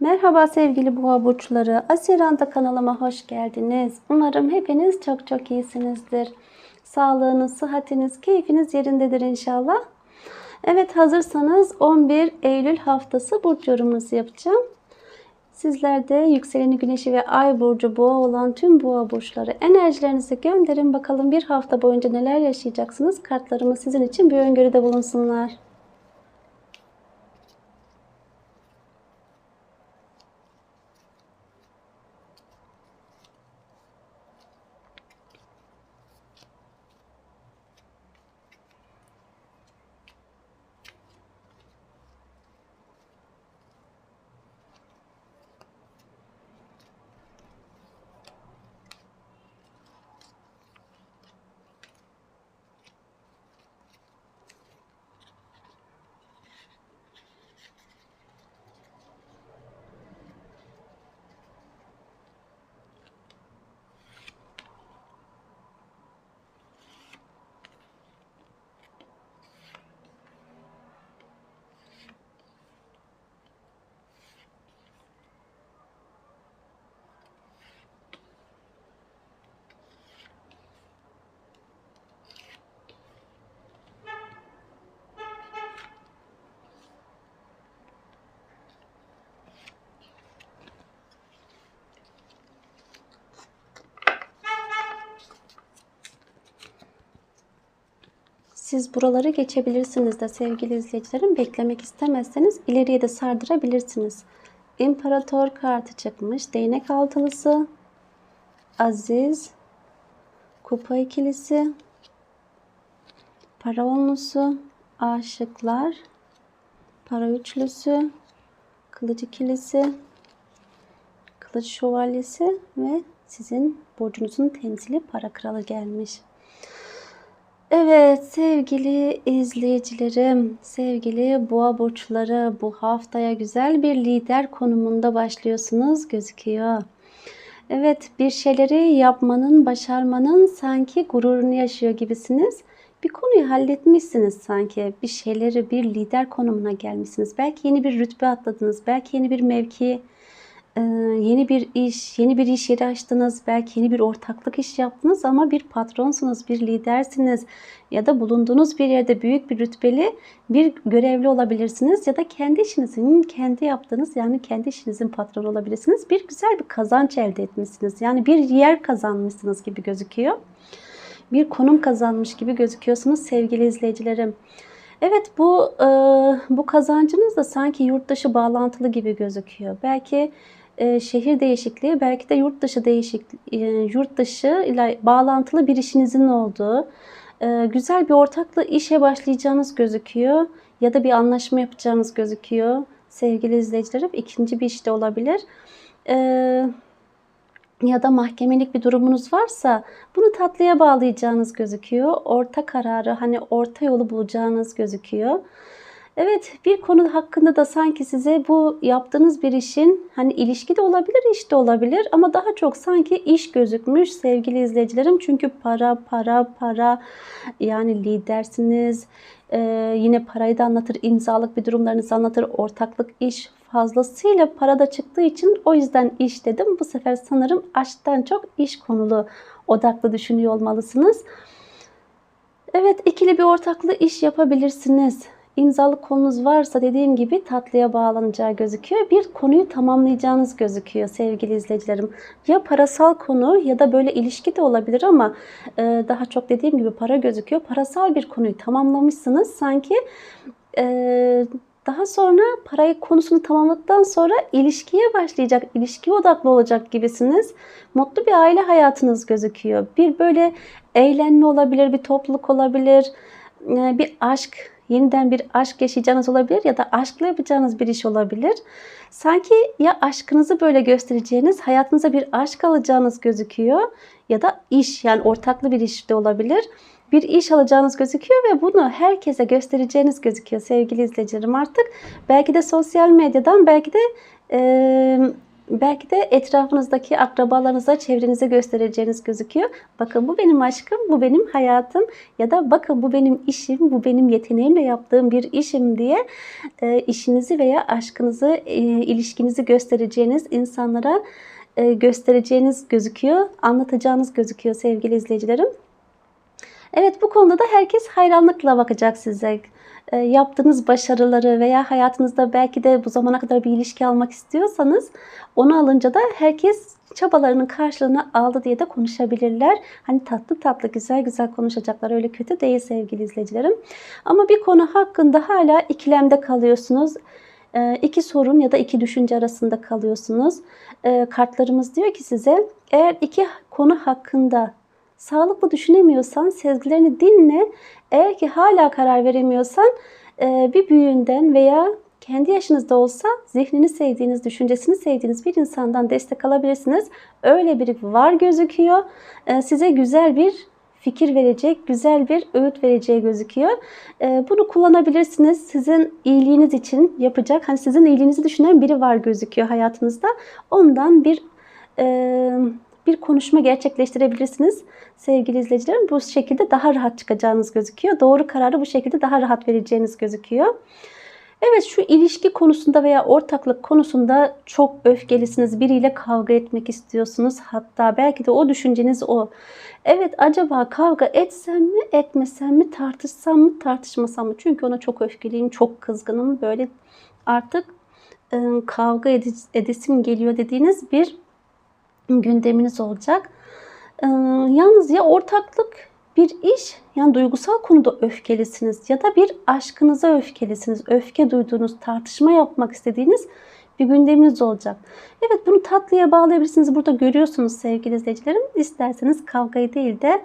Merhaba sevgili boğa burçları. Asiranda kanalıma hoş geldiniz. Umarım hepiniz çok çok iyisinizdir. Sağlığınız, sıhhatiniz, keyfiniz yerindedir inşallah. Evet hazırsanız 11 Eylül haftası burç yorumunuzu yapacağım. Sizler de yükseleni güneşi ve ay burcu boğa olan tüm boğa burçları enerjilerinizi gönderin. Bakalım bir hafta boyunca neler yaşayacaksınız. Kartlarımız sizin için bir öngörüde bulunsunlar. Siz buraları geçebilirsiniz de sevgili izleyicilerim. Beklemek istemezseniz ileriye de sardırabilirsiniz. İmparator kartı çıkmış. Değnek altılısı. Aziz. Kupa ikilisi. Para onlusu. Aşıklar. Para üçlüsü. Kılıç ikilisi. Kılıç şövalyesi ve sizin burcunuzun temsili para kralı gelmiş. Evet sevgili izleyicilerim, sevgili boğa burçları bu haftaya güzel bir lider konumunda başlıyorsunuz gözüküyor. Evet bir şeyleri yapmanın, başarmanın sanki gururunu yaşıyor gibisiniz. Bir konuyu halletmişsiniz sanki. Bir şeyleri bir lider konumuna gelmişsiniz. Belki yeni bir rütbe atladınız. Belki yeni bir mevki yeni bir iş, yeni bir iş yeri açtınız, belki yeni bir ortaklık iş yaptınız ama bir patronsunuz, bir lidersiniz ya da bulunduğunuz bir yerde büyük bir rütbeli bir görevli olabilirsiniz ya da kendi işinizin, kendi yaptığınız yani kendi işinizin patronu olabilirsiniz. Bir güzel bir kazanç elde etmişsiniz. Yani bir yer kazanmışsınız gibi gözüküyor. Bir konum kazanmış gibi gözüküyorsunuz sevgili izleyicilerim. Evet bu e, bu kazancınız da sanki yurt dışı bağlantılı gibi gözüküyor. Belki e, şehir değişikliği, belki de yurt dışı değişik e, yurt dışı ile bağlantılı bir işinizin olduğu, e, güzel bir ortakla işe başlayacağınız gözüküyor ya da bir anlaşma yapacağınız gözüküyor. Sevgili izleyicilerim, ikinci bir işte olabilir. ya da mahkemelik bir durumunuz varsa bunu tatlıya bağlayacağınız gözüküyor. Orta kararı hani orta yolu bulacağınız gözüküyor. Evet bir konu hakkında da sanki size bu yaptığınız bir işin hani ilişki de olabilir, iş de olabilir ama daha çok sanki iş gözükmüş sevgili izleyicilerim. Çünkü para, para, para yani lidersiniz. Ee, yine parayı da anlatır, imzalık bir durumlarınızı anlatır, ortaklık iş fazlasıyla para da çıktığı için o yüzden iş dedim. Bu sefer sanırım aşktan çok iş konulu odaklı düşünüyor olmalısınız. Evet ikili bir ortaklı iş yapabilirsiniz imzalı konunuz varsa dediğim gibi tatlıya bağlanacağı gözüküyor. Bir konuyu tamamlayacağınız gözüküyor sevgili izleyicilerim. Ya parasal konu ya da böyle ilişki de olabilir ama e, daha çok dediğim gibi para gözüküyor. Parasal bir konuyu tamamlamışsınız. Sanki e, daha sonra parayı konusunu tamamladıktan sonra ilişkiye başlayacak, ilişki odaklı olacak gibisiniz. Mutlu bir aile hayatınız gözüküyor. Bir böyle eğlenme olabilir, bir topluluk olabilir, e, bir aşk yeniden bir aşk yaşayacağınız olabilir ya da aşkla yapacağınız bir iş olabilir. Sanki ya aşkınızı böyle göstereceğiniz, hayatınıza bir aşk alacağınız gözüküyor ya da iş yani ortaklı bir iş de olabilir. Bir iş alacağınız gözüküyor ve bunu herkese göstereceğiniz gözüküyor sevgili izleyicilerim artık. Belki de sosyal medyadan belki de belki de etrafınızdaki akrabalarınıza, çevrenize göstereceğiniz gözüküyor. Bakın bu benim aşkım, bu benim hayatım ya da bakın bu benim işim, bu benim yeteneğimle yaptığım bir işim diye e, işinizi veya aşkınızı, e, ilişkinizi göstereceğiniz insanlara e, göstereceğiniz gözüküyor, anlatacağınız gözüküyor sevgili izleyicilerim. Evet bu konuda da herkes hayranlıkla bakacak size. E, yaptığınız başarıları veya hayatınızda belki de bu zamana kadar bir ilişki almak istiyorsanız onu alınca da herkes çabalarının karşılığını aldı diye de konuşabilirler. Hani tatlı tatlı güzel güzel konuşacaklar öyle kötü değil sevgili izleyicilerim. Ama bir konu hakkında hala ikilemde kalıyorsunuz. E, iki sorun ya da iki düşünce arasında kalıyorsunuz. E, kartlarımız diyor ki size eğer iki konu hakkında sağlıklı düşünemiyorsan sezgilerini dinle. Eğer ki hala karar veremiyorsan e, bir büyüğünden veya kendi yaşınızda olsa zihnini sevdiğiniz, düşüncesini sevdiğiniz bir insandan destek alabilirsiniz. Öyle biri var gözüküyor. E, size güzel bir fikir verecek, güzel bir öğüt vereceği gözüküyor. E, bunu kullanabilirsiniz. Sizin iyiliğiniz için yapacak, hani sizin iyiliğinizi düşünen biri var gözüküyor hayatınızda. Ondan bir bir konuşma gerçekleştirebilirsiniz. Sevgili izleyicilerim bu şekilde daha rahat çıkacağınız gözüküyor. Doğru kararı bu şekilde daha rahat vereceğiniz gözüküyor. Evet şu ilişki konusunda veya ortaklık konusunda çok öfkelisiniz. Biriyle kavga etmek istiyorsunuz. Hatta belki de o düşünceniz o. Evet acaba kavga etsem mi etmesem mi tartışsam mı tartışmasam mı? Çünkü ona çok öfkeliyim, çok kızgınım. Böyle artık ıı, kavga edesim geliyor dediğiniz bir gündeminiz olacak. Ee, yalnız ya ortaklık bir iş yani duygusal konuda öfkelisiniz ya da bir aşkınıza öfkelisiniz. Öfke duyduğunuz, tartışma yapmak istediğiniz bir gündeminiz olacak. Evet bunu tatlıya bağlayabilirsiniz. Burada görüyorsunuz sevgili izleyicilerim. İsterseniz kavgayı değil de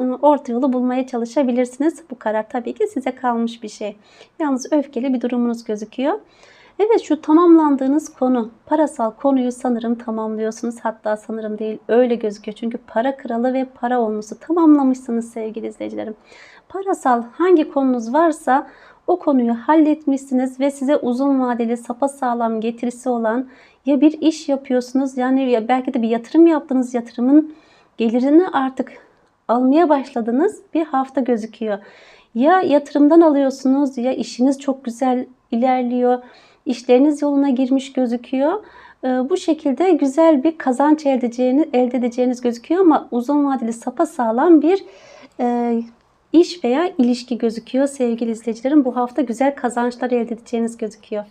ıı, orta yolu bulmaya çalışabilirsiniz. Bu karar tabii ki size kalmış bir şey. Yalnız öfkeli bir durumunuz gözüküyor. Evet şu tamamlandığınız konu, parasal konuyu sanırım tamamlıyorsunuz. Hatta sanırım değil öyle gözüküyor. Çünkü para kralı ve para olması tamamlamışsınız sevgili izleyicilerim. Parasal hangi konunuz varsa o konuyu halletmişsiniz ve size uzun vadeli sapasağlam getirisi olan ya bir iş yapıyorsunuz yani ya belki de bir yatırım yaptığınız yatırımın gelirini artık almaya başladınız bir hafta gözüküyor. Ya yatırımdan alıyorsunuz ya işiniz çok güzel ilerliyor işleriniz yoluna girmiş gözüküyor. Ee, bu şekilde güzel bir kazanç elde edeceğiniz, elde edeceğiniz gözüküyor ama uzun vadeli sapa sağlam bir e, iş veya ilişki gözüküyor sevgili izleyicilerim. Bu hafta güzel kazançlar elde edeceğiniz gözüküyor.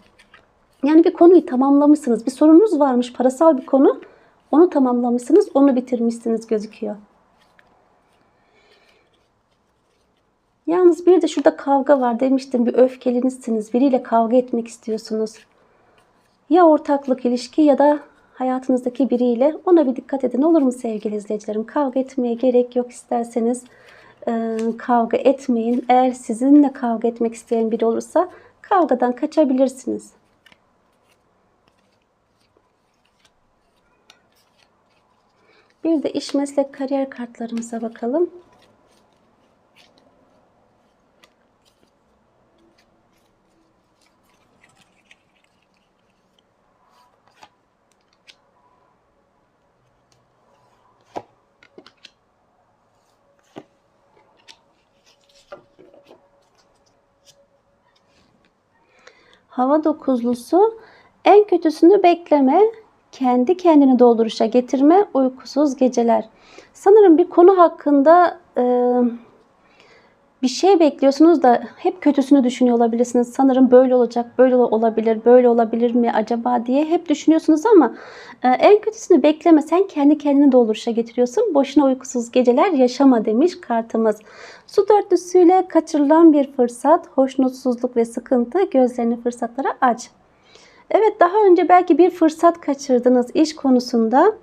Yani bir konuyu tamamlamışsınız. Bir sorunuz varmış parasal bir konu. Onu tamamlamışsınız, onu bitirmişsiniz gözüküyor. Yalnız bir de şurada kavga var demiştim. Bir öfkelinizsiniz. Biriyle kavga etmek istiyorsunuz. Ya ortaklık ilişki ya da hayatınızdaki biriyle ona bir dikkat edin olur mu sevgili izleyicilerim? Kavga etmeye gerek yok isterseniz kavga etmeyin. Eğer sizinle kavga etmek isteyen biri olursa kavgadan kaçabilirsiniz. Bir de iş meslek kariyer kartlarımıza bakalım. Hava dokuzlusu en kötüsünü bekleme, kendi kendini dolduruşa getirme, uykusuz geceler. Sanırım bir konu hakkında e, bir şey bekliyorsunuz da hep kötüsünü düşünüyor olabilirsiniz. Sanırım böyle olacak, böyle olabilir, böyle olabilir mi acaba diye hep düşünüyorsunuz ama e, en kötüsünü bekleme. Sen kendi kendini dolduruşa getiriyorsun. Boşuna uykusuz geceler yaşama demiş kartımız. Su dörtlüsüyle kaçırılan bir fırsat, hoşnutsuzluk ve sıkıntı gözlerini fırsatlara aç. Evet daha önce belki bir fırsat kaçırdınız iş konusunda.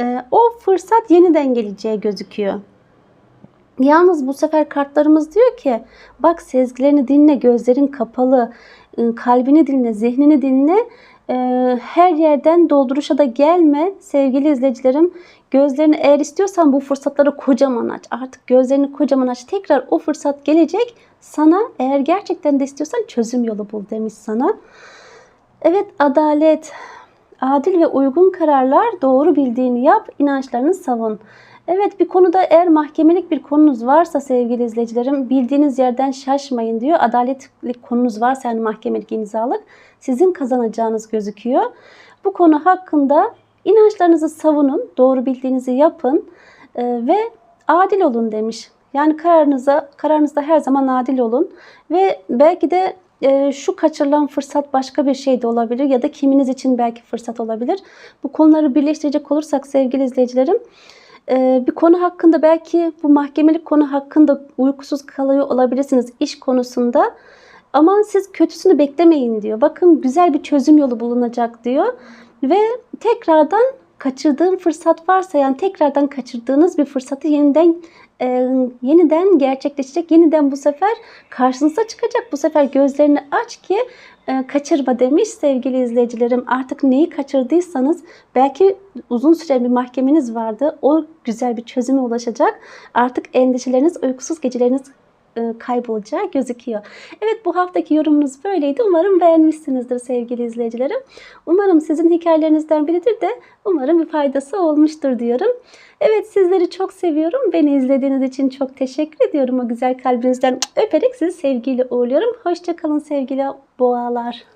E, o fırsat yeniden geleceği gözüküyor. Yalnız bu sefer kartlarımız diyor ki bak sezgilerini dinle, gözlerin kapalı, ıı, kalbini dinle, zihnini dinle. Her yerden dolduruşa da gelme sevgili izleyicilerim. Gözlerini eğer istiyorsan bu fırsatları kocaman aç. Artık gözlerini kocaman aç. Tekrar o fırsat gelecek sana. Eğer gerçekten de istiyorsan çözüm yolu bul demiş sana. Evet adalet. Adil ve uygun kararlar, doğru bildiğini yap, inançlarını savun. Evet bir konuda eğer mahkemelik bir konunuz varsa sevgili izleyicilerim bildiğiniz yerden şaşmayın diyor. Adaletlik konunuz varsa yani mahkemelik imzalık sizin kazanacağınız gözüküyor. Bu konu hakkında inançlarınızı savunun, doğru bildiğinizi yapın e, ve adil olun demiş. Yani kararınıza kararınızda her zaman adil olun ve belki de e, şu kaçırılan fırsat başka bir şey de olabilir ya da kiminiz için belki fırsat olabilir. Bu konuları birleştirecek olursak sevgili izleyicilerim bir konu hakkında belki bu mahkemelik konu hakkında uykusuz kalıyor olabilirsiniz iş konusunda. Ama siz kötüsünü beklemeyin diyor. Bakın güzel bir çözüm yolu bulunacak diyor. Ve tekrardan kaçırdığın fırsat varsa yani tekrardan kaçırdığınız bir fırsatı yeniden e, yeniden gerçekleşecek. Yeniden bu sefer karşınıza çıkacak. Bu sefer gözlerini aç ki e, kaçırma demiş sevgili izleyicilerim. Artık neyi kaçırdıysanız belki uzun süre bir mahkemeniz vardı. O güzel bir çözüme ulaşacak. Artık endişeleriniz, uykusuz geceleriniz kaybolacağı gözüküyor. Evet bu haftaki yorumunuz böyleydi. Umarım beğenmişsinizdir sevgili izleyicilerim. Umarım sizin hikayelerinizden biridir de umarım bir faydası olmuştur diyorum. Evet sizleri çok seviyorum. Beni izlediğiniz için çok teşekkür ediyorum. O güzel kalbinizden öperek sizi sevgiyle uğurluyorum. Hoşçakalın sevgili boğalar.